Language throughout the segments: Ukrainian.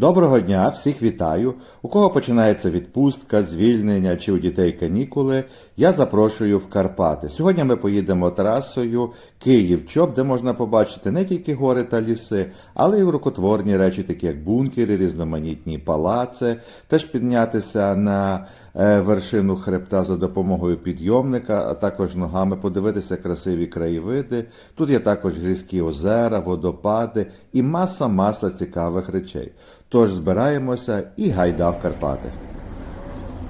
Доброго дня, всіх вітаю. У кого починається відпустка, звільнення чи у дітей канікули, я запрошую в Карпати. Сьогодні ми поїдемо трасою Київ-Чоп, де можна побачити не тільки гори та ліси, але й рукотворні речі, такі як бункери, різноманітні палаци, теж піднятися на вершину хребта за допомогою підйомника, а також ногами подивитися красиві краєвиди. Тут є також грізкі озера, водопади і маса-маса цікавих речей. Тож збираємося і гайда в Карпати.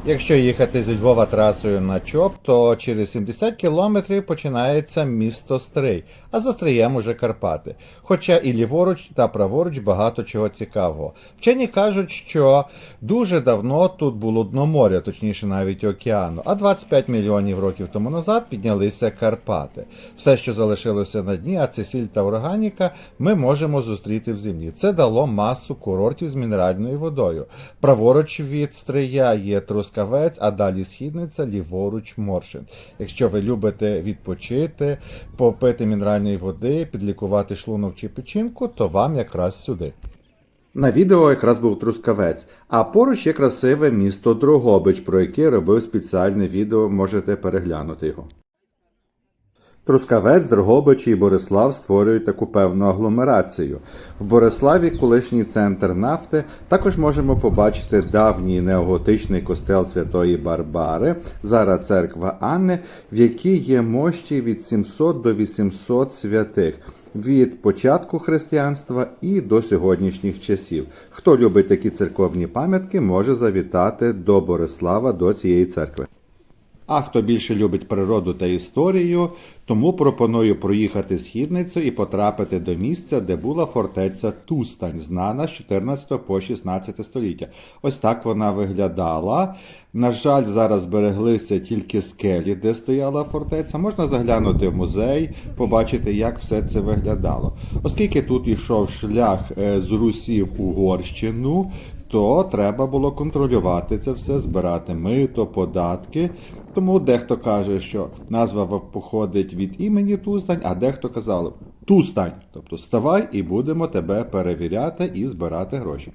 Якщо їхати зі Львова трасою на ЧОП, то через 70 кілометрів починається місто Стрий, а за Стриєм уже Карпати. Хоча і ліворуч та праворуч багато чого цікавого. Вчені кажуть, що дуже давно тут було дно моря, точніше навіть океану, а 25 мільйонів років тому назад піднялися Карпати. Все, що залишилося на дні, а це сіль та органіка, ми можемо зустріти в землі. Це дало масу курортів з мінеральною водою. Праворуч від Стрия є Трускавець, а далі східниця, ліворуч Моршин. Якщо ви любите відпочити, попити мінеральної води, підлікувати шлунок чи печінку, то вам якраз сюди. На відео якраз був Трускавець, а поруч є красиве місто Дрогобич, про яке робив спеціальне відео, можете переглянути його. Трускавець, Дрогобич і Борислав створюють таку певну агломерацію. В Бориславі колишній центр нафти. Також можемо побачити давній неоготичний костел Святої Барбари, зараз церква Анни, в якій є мощі від 700 до 800 святих. Від початку християнства і до сьогоднішніх часів. Хто любить такі церковні пам'ятки, може завітати до Борислава до цієї церкви. А хто більше любить природу та історію, тому пропоную проїхати східницю і потрапити до місця, де була фортеця Тустань, знана з 14 по 16 століття. Ось так вона виглядала. На жаль, зараз збереглися тільки скелі, де стояла фортеця. Можна заглянути в музей, побачити, як все це виглядало. Оскільки тут йшов шлях е, з Русі в Угорщину, то треба було контролювати це все, збирати мито, податки. Тому дехто каже, що назва походить від імені Тустань, а дехто казав Тустань. Тобто ставай і будемо тебе перевіряти і збирати гроші.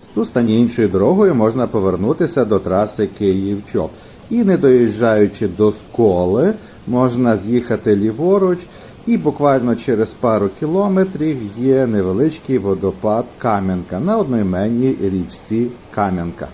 З Тустані іншою дорогою можна повернутися до траси Київ-Чоп. І не доїжджаючи до сколи, можна з'їхати ліворуч, і буквально через пару кілометрів є невеличкий водопад Кам'янка на одноіменній річці Кам'янка.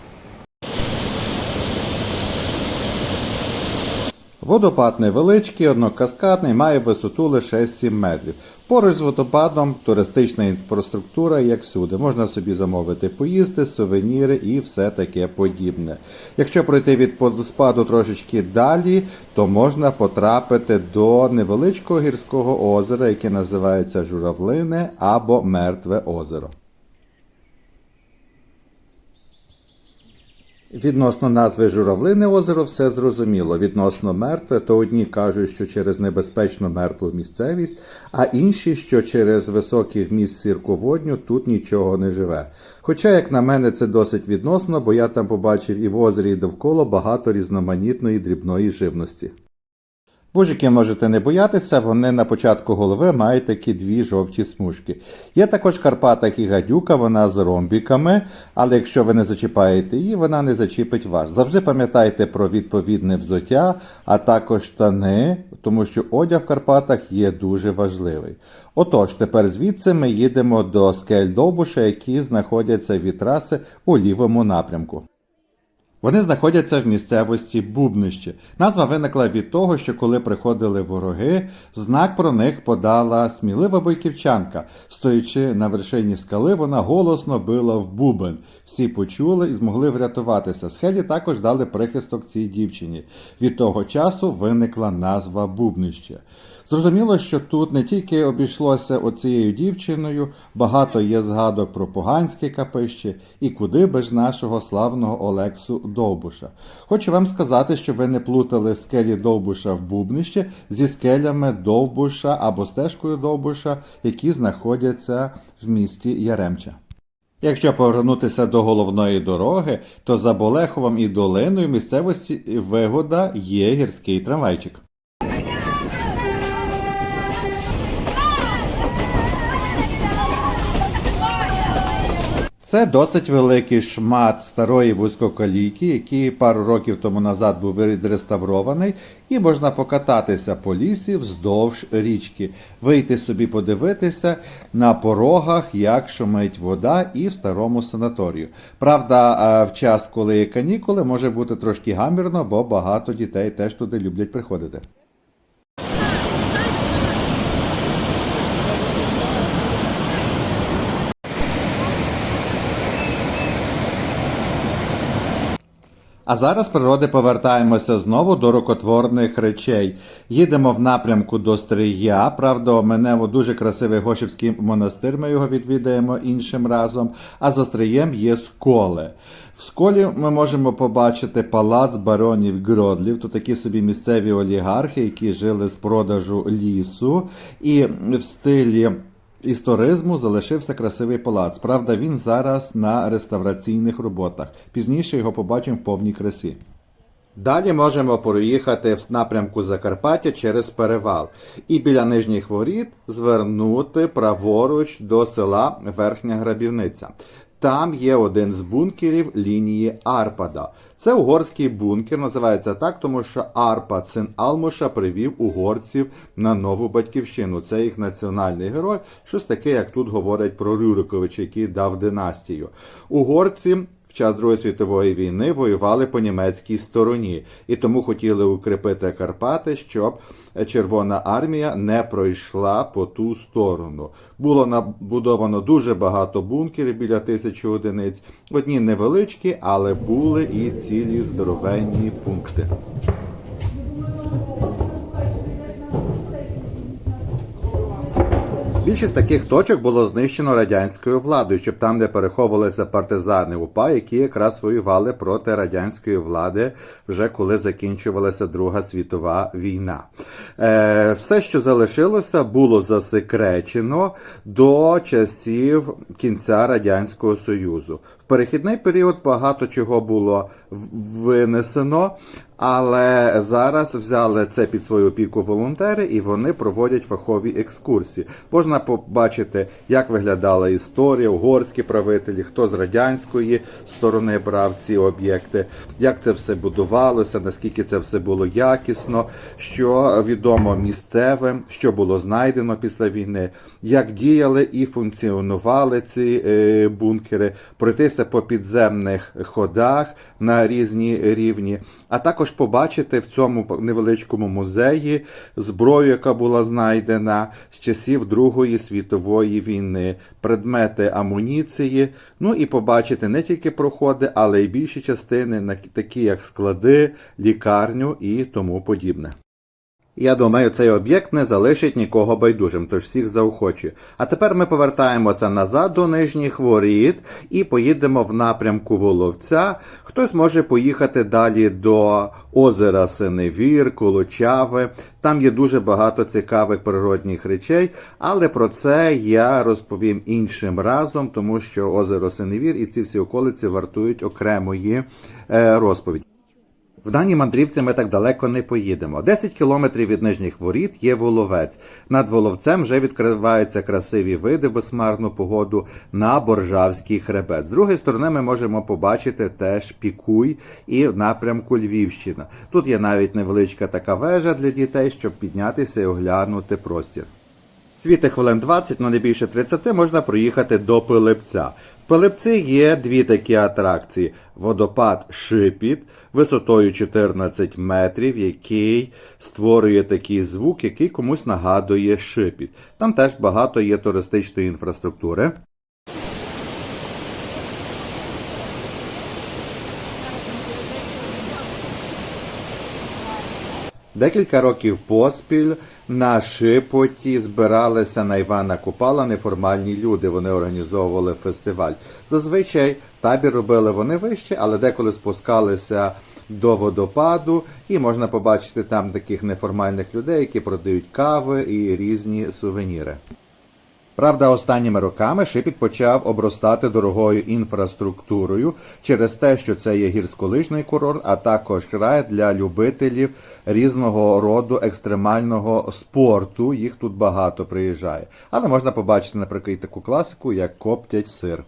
Водопад невеличкий, однокаскадний, має висоту лише 7 метрів. Поруч з водопадом туристична інфраструктура, як всюди. Можна собі замовити поїсти, сувеніри і все таке подібне. Якщо пройти від водоспаду трошечки далі, то можна потрапити до невеличкого гірського озера, яке називається Журавлине або Мертве озеро. Відносно назви Журавлине озеро все зрозуміло. Відносно мертве, то одні кажуть, що через небезпечно мертву місцевість, а інші, що через високий вміст сірководню тут нічого не живе. Хоча, як на мене, це досить відносно, бо я там побачив і в озері, і довкола багато різноманітної дрібної живності. Вужики можете не боятися, вони на початку голови мають такі дві жовті смужки. Є також в Карпатах і гадюка, вона з ромбіками, але якщо ви не зачіпаєте її, вона не зачіпить вас. Завжди пам'ятайте про відповідне взуття, а також штани, тому що одяг в Карпатах є дуже важливий. Отож, тепер звідси ми їдемо до скель Довбуша, які знаходяться від траси у лівому напрямку. Вони знаходяться в місцевості Бубнище. Назва виникла від того, що коли приходили вороги, знак про них подала смілива бойківчанка. Стоячи на вершині скали, вона голосно била в бубен. Всі почули і змогли врятуватися. Схелі також дали прихисток цій дівчині. Від того часу виникла назва Бубнище. Зрозуміло, що тут не тільки обійшлося оцією дівчиною, багато є згадок про поганське капище і куди без нашого славного Олексу Довбуша. Хочу вам сказати, що ви не плутали скелі Довбуша в Бубнище зі скелями Довбуша або стежкою Довбуша, які знаходяться в місті Яремча. Якщо повернутися до головної дороги, то за Болеховом і долиною місцевості Вигода є гірський трамвайчик. Це досить великий шмат старої вузькоколійки, який пару років тому назад був відреставрований, і можна покататися по лісі вздовж річки, вийти собі подивитися на порогах, як шумить вода, і в старому санаторію. Правда, в час, коли канікули, може бути трошки гамірно, бо багато дітей теж туди люблять приходити. А зараз природи повертаємося знову до рукотворних речей. Їдемо в напрямку до Стрия. Правда, Оменево дуже красивий Гошівський монастир. Ми його відвідаємо іншим разом. А за Стриєм є сколи. В сколі ми можемо побачити палац баронів Гродлів. Тут такі собі місцеві олігархи, які жили з продажу лісу. І в стилі історизму залишився красивий палац. Правда, він зараз на реставраційних роботах. Пізніше його побачимо в повній красі. Далі можемо проїхати в напрямку Закарпаття через перевал і біля нижніх воріт звернути праворуч до села Верхня Грабівниця. Там є один з бункерів лінії Арпада. Це угорський бункер, називається так, тому що Арпад, син Алмуша, привів угорців на нову батьківщину. Це їх національний герой, щось таке, як тут говорять про Рюриковича, який дав династію. Угорці в час Другої світової війни воювали по німецькій стороні і тому хотіли укріпити Карпати, щоб Червона армія не пройшла по ту сторону. Було набудовано дуже багато бункерів біля тисячі одиниць. Одні невеличкі, але були і цілі здоровенні пункти. Більшість таких точок було знищено радянською владою, щоб там де переховувалися партизани УПА, які якраз воювали проти радянської влади вже коли закінчувалася Друга світова війна. Е, все, що залишилося, було засекречено до часів кінця радянського союзу. Перехідний період багато чого було винесено. Але зараз взяли це під свою опіку волонтери, і вони проводять фахові екскурсії. Можна побачити, як виглядала історія, угорські правителі, хто з радянської сторони брав ці об'єкти, як це все будувалося, наскільки це все було якісно, що відомо місцевим, що було знайдено після війни, як діяли і функціонували ці е, бункери, пройтися по підземних ходах на різні рівні, а також побачити в цьому невеличкому музеї зброю, яка була знайдена з часів Другої світової війни, предмети амуніції. Ну і побачити не тільки проходи, але й більші частини, такі як склади, лікарню і тому подібне. Я думаю, цей об'єкт не залишить нікого байдужим, тож всіх заохочую. А тепер ми повертаємося назад до нижніх воріт і поїдемо в напрямку Воловця. Хтось може поїхати далі до озера Синевір, Колочави. Там є дуже багато цікавих природних речей, але про це я розповім іншим разом, тому що озеро Синевір і ці всі околиці вартують окремої е, розповіді. В даній мандрівці ми так далеко не поїдемо. 10 кілометрів від нижніх воріт є Воловець. Над Воловцем вже відкриваються красиві види в безмарну погоду на Боржавський хребет. З другої сторони, ми можемо побачити теж Пікуй і в напрямку Львівщина. Тут є навіть невеличка така вежа для дітей, щоб піднятися і оглянути простір. Світи хвилин 20, ну не більше 30, можна проїхати до Пилипця. В Пилипці є дві такі атракції: водопад Шипіт висотою 14 метрів, який створює такий звук, який комусь нагадує шипіт. Там теж багато є туристичної інфраструктури. Декілька років поспіль на Шипоті збиралися на Івана Купала неформальні люди. Вони організовували фестиваль. Зазвичай табір робили вони вище, але деколи спускалися до водопаду, і можна побачити там таких неформальних людей, які продають кави і різні сувеніри. Правда, останніми роками Шипіт почав обростати дорогою інфраструктурою через те, що це є гірськолижний курорт, а також край для любителів різного роду екстремального спорту. Їх тут багато приїжджає. Але можна побачити, наприклад, таку класику, як коптять сир.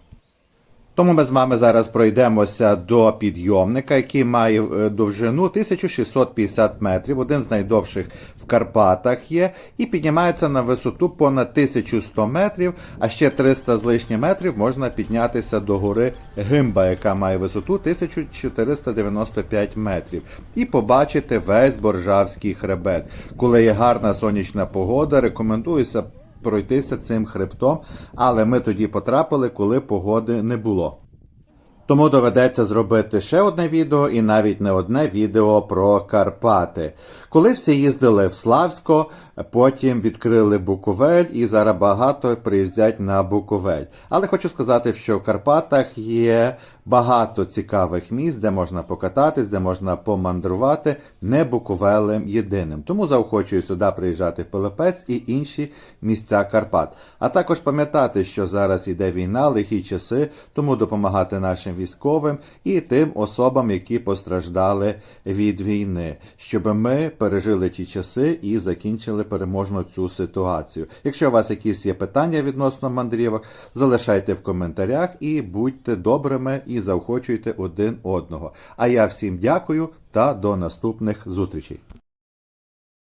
Тому ми з вами зараз пройдемося до підйомника, який має е, довжину 1650 метрів, один з найдовших в Карпатах є, і піднімається на висоту понад 1100 метрів, а ще 300 з лишнім метрів можна піднятися до гори Гимба, яка має висоту 1495 метрів, і побачити весь Боржавський хребет. Коли є гарна сонячна погода, рекомендуюся пройтися цим хребтом, але ми тоді потрапили, коли погоди не було. Тому доведеться зробити ще одне відео і навіть не одне відео про Карпати. Коли всі їздили в Славсько, потім відкрили Буковель і зараз багато приїздять на Буковель. Але хочу сказати, що в Карпатах є багато цікавих місць, де можна покататись, де можна помандрувати, не Буковелем єдиним. Тому заохочую сюди приїжджати в Пилипець і інші місця Карпат. А також пам'ятати, що зараз іде війна, лихі часи, тому допомагати нашим військовим і тим особам, які постраждали від війни, щоб ми пережили ті часи і закінчили переможно цю ситуацію. Якщо у вас якісь є питання відносно мандрівок, залишайте в коментарях і будьте добрими і заохочуйте один одного. А я всім дякую та до наступних зустрічей.